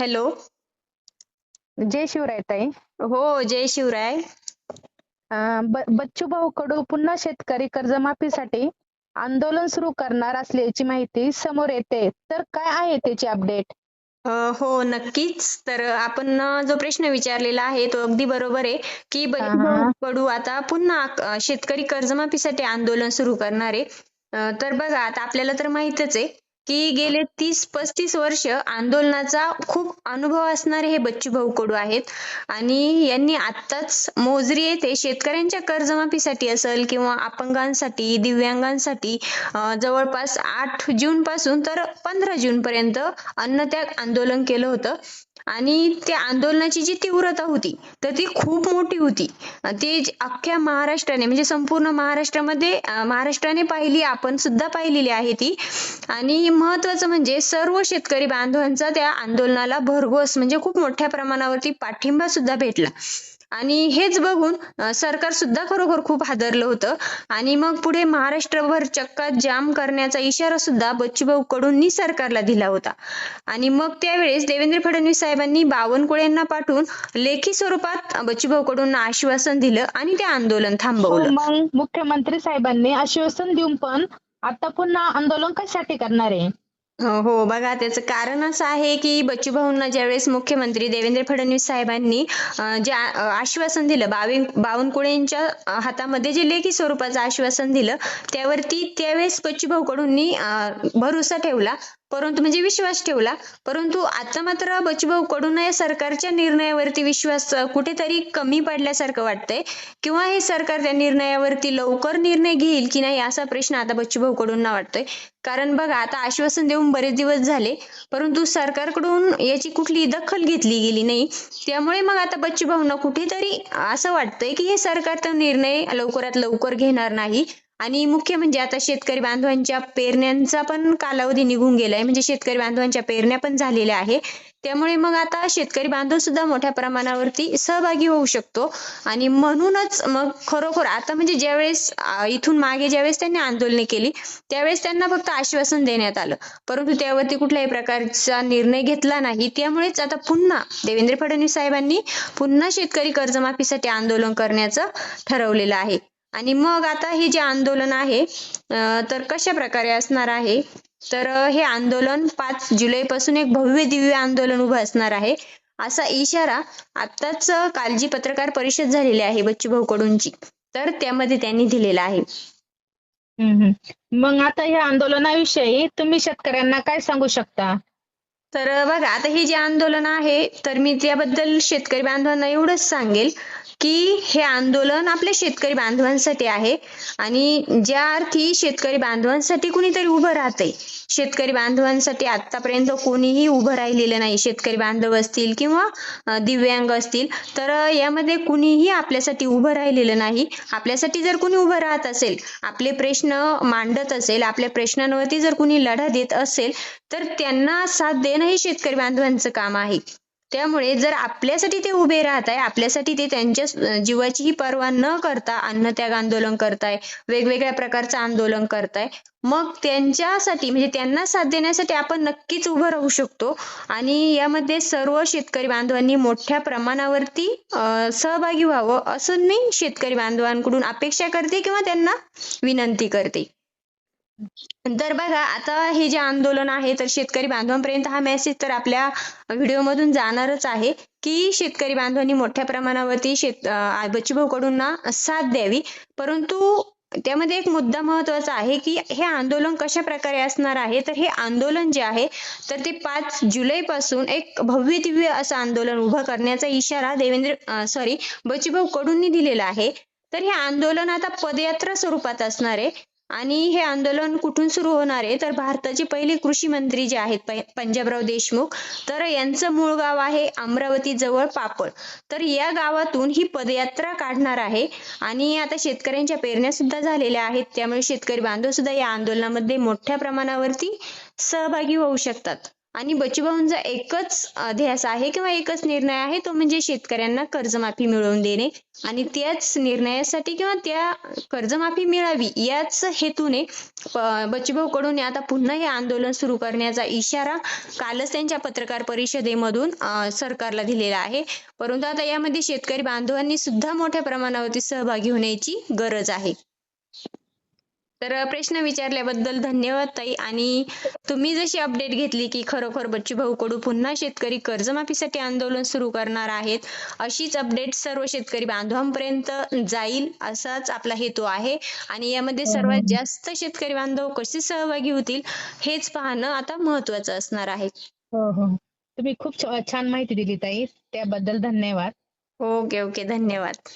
Hello. जय शिवराय ताई. हो जय शिवराय. अं, ब- बच्चूभाऊ कडू पुन्हा शेतकरी कर्जमाफीसाठी आंदोलन सुरू करणार असल्याची माहिती समोर येते. तर काय आहे त्याची अपडेट? हो नक्कीच. तर आपण जो प्रश्न विचारलेला आहे तो अगदी बरोबर आहे. की कडू आता पुन्हा शेतकरी कर्जमाफीसाठी आंदोलन सुरू करणार आहे. तर बघा आता आपल्याला तर माहीतच आहे. की गेले तीस पस्तीस वर्ष आंदोलनाचा खूप अनुभव असणारे हे बच्चू भाऊ कडू आहेत. आणि यांनी आत्ताच मोजरी येथे शेतकऱ्यांच्या कर्जमाफीसाठी असेल किंवा अपंगांसाठी दिव्यांगांसाठी जवळपास आठ जून पासून तर पंधरा जून पर्यंत अन्नत्याग आंदोलन केलं होतं. आणि त्या आंदोलनाची जी तीव्रता होती तर ती खूप मोठी होती. ती अख्ख्या महाराष्ट्राने म्हणजे संपूर्ण महाराष्ट्रामध्ये महाराष्ट्राने पाहिली आपण सुद्धा पाहिलेली आहे ती. आणि महत्वाचं म्हणजे सर्व शेतकरी बांधवांचा त्या आंदोलनाला भरघोस म्हणजे खूप मोठ्या प्रमाणावरती पाठिंबा सुद्धा भेटला. आणि हेच बघून सरकार सुद्धा खरोखर खूप हादरलं होतं. आणि मग पुढे महाराष्ट्रभर चक्का जाम करण्याचा इशारा सुद्धा बच्चूभाऊ कडूंनी सरकारला दिला होता. आणि मग त्यावेळेस देवेंद्र फडणवीस साहेबांनी बावनकुळेंना पाठवून लेखी स्वरूपात बच्चूभाऊ कडून आश्वासन दिलं आणि ते आंदोलन थांबवलं. हो, मग मुख्यमंत्री साहेबांनी आश्वासन देऊन पण आता पुन्हा आंदोलन कशासाठी करणार आहे? हो हो बघा त्याचं कारण असं आहे की बच्चूभाऊंना ज्यावेळेस मुख्यमंत्री देवेंद्र फडणवीस साहेबांनी जे आ- आश्वासन दिलं बावी बावनकुळेंच्या हातामध्ये जे लेखी स्वरूपाचं आश्वासन दिलं त्यावरती त्यावेळेस बच्चूभाऊ कडूंनी अं, भरोसा ठेवला. परंतु म्हणजे विश्वास ठेवला. परंतु आता मात्र बचभाऊ कडून या सरकारच्या निर्णयावरती विश्वास कुठेतरी कमी पडल्यासारखं वाटतंय. किंवा हे सरकार त्या निर्णयावरती लवकर निर्णय घेईल की नाही असा प्रश्न आता बच्चूभाऊ कडूंना वाटतोय. कारण बघा आता आश्वासन देऊन बरेच दिवस झाले. परंतु सरकारकडून याची कुठली दखल घेतली गेली नाही. त्यामुळे मग आता बच्चूभाऊंना कुठेतरी असं वाटतंय की हे सरकार तो निर्णय लवकरात लवकर घेणार नाही. आणि मुख्य म्हणजे आता शेतकरी बांधवांच्या पेरण्यांचा पण कालावधी निघून गेलाय. म्हणजे शेतकरी बांधवांच्या पेरण्या पण झालेल्या आहे त्यामुळे मग आता शेतकरी बांधव सुद्धा मोठ्या प्रमाणावरती सहभागी होऊ शकतो. आणि म्हणूनच मग खरोखर आता म्हणजे ज्यावेळेस इथून मागे ज्यावेळेस त्यांनी आंदोलने केली त्यावेळेस त्यांना फक्त आश्वासन देण्यात आलं. परंतु त्यावरती कुठल्याही प्रकारचा निर्णय घेतला नाही. त्यामुळेच आता पुन्हा देवेंद्र फडणवीस साहेबांनी पुन्हा शेतकरी कर्जमाफीसाठी आंदोलन करण्याचं ठरवलेलं आहे. आणि मग आता हे जे आंदोलन आहे तर कशा प्रकारे असणार आहे? तर हे आंदोलन पाच जुलै पासून एक भव्य दिव्य आंदोलन उभं असणार आहे असा इशारा आत्ताच अं, काल जी पत्रकार परिषद झालेली आहे बच्चूभाऊ कडूंची. तर त्यामध्ये त्यांनी दिलेला आहे. मग आता या आंदोलनाविषयी तुम्ही शेतकऱ्यांना काय सांगू शकता? तर बघा आता हे जे आंदोलन आहे तर मी त्याबद्दल शेतकरी बांधवांना एवढंच सांगेल. की हे आंदोलन आपल्या शेतकरी बांधवांसाठी आहे आणि ज्या अर्थी शेतकरी बांधवांसाठी कुणीतरी उभं राहतंय. शेतकरी बांधवांसाठी आतापर्यंत कोणीही उभं राहिलेलं नाही. शेतकरी बांधव असतील किंवा दिव्यांग असतील तर यामध्ये कुणीही आपल्यासाठी उभं राहिलेलं नाही. आपल्यासाठी जर कुणी उभं राहत असेल आपले प्रश्न मांडत असेल आपल्या प्रश्नांवरती जर कुणी लढा देत असेल तर त्यांना साथ देणं हे शेतकरी बांधवांचं काम आहे. त्यामुळे जर आपल्यासाठी ते उभे राहत आहे आपल्यासाठी ते त्यांच्या जीवाचीही पर्वा न करता अन्नत्याग आंदोलन करताय वेगवेगळ्या प्रकारचं आंदोलन करताय मग त्यांच्यासाठी म्हणजे त्यांना साथ देण्यासाठी आपण नक्कीच उभं राहू शकतो. आणि यामध्ये सर्व शेतकरी बांधवांनी मोठ्या प्रमाणावरती सहभागी व्हावं असं मी शेतकरी बांधवांकडून अपेक्षा करते किंवा त्यांना विनंती करते. तर बघा आता हे जे आंदोलन आहे तर शेतकरी बांधवांपर्यंत हा मेसेज तर आपल्या व्हिडिओमधून जाणारच आहे की शेतकरी बांधवांनी मोठ्या प्रमाणावरती शेत अं, बच्चूभाऊ साथ द्यावी. परंतु त्यामध्ये एक मुद्दा महत्त्वाचा आहे की हे आंदोलन कशा प्रकारे असणार आहे? तर हे आंदोलन जे आहे तर ते पाच जुलै पासून एक भव्य दिव्य असं आंदोलन उभं करण्याचा इशारा देवेंद्र सॉरी बच्चूभाऊ कडूंनी दिलेला आहे. तर हे आंदोलन आता पदयात्रा स्वरूपात असणार आहे. आणि हे आंदोलन कुठून सुरू होणार आहे? तर भारताचे पहिले कृषी मंत्री जे आहेत पंजाबराव देशमुख तर यांचं मूळ गाव आहे अमरावती जवळ पापड. तर या गावातून ही पदयात्रा काढणार आहे आणि आता शेतकऱ्यांच्या पेरण्या सुद्धा झालेल्या आहेत. त्यामुळे शेतकरी बांधव सुद्धा या आंदोलनामध्ये मोठ्या प्रमाणावरती सहभागी होऊ शकतात. आणि बचूभाऊंचा एकच ध्यास आहे किंवा एकच निर्णय आहे तो म्हणजे शेतकऱ्यांना कर्जमाफी मिळवून देणे. आणि त्याच निर्णयासाठी किंवा त्या कर्जमाफी मिळावी याच हेतूने प- बच्चूभाऊ आता पुन्हा हे आंदोलन सुरू करण्याचा इशारा कालच त्यांच्या पत्रकार परिषदेमधून सरकारला दिलेला आहे. परंतु आता यामध्ये शेतकरी बांधवांनी सुद्धा मोठ्या प्रमाणावरती सहभागी होण्याची गरज आहे. तर प्रश्न विचारल्याबद्दल धन्यवाद ताई. आणि तुम्ही जशी अपडेट घेतली की खरोखर बच्चूभाऊ कडू पुन्हा शेतकरी कर्जमाफीसाठी आंदोलन सुरू करणार आहेत अशीच अपडेट सर्व शेतकरी बांधवांपर्यंत जाईल असाच आपला हेतू आहे. आणि यामध्ये सर्वात जास्त शेतकरी बांधव कसे सहभागी होतील हेच पाहणं आता महत्वाचं असणार आहे. हो हो. तुम्ही खूप छान माहिती दिली ताई. त्याबद्दल धन्यवाद. Okay okay. धन्यवाद.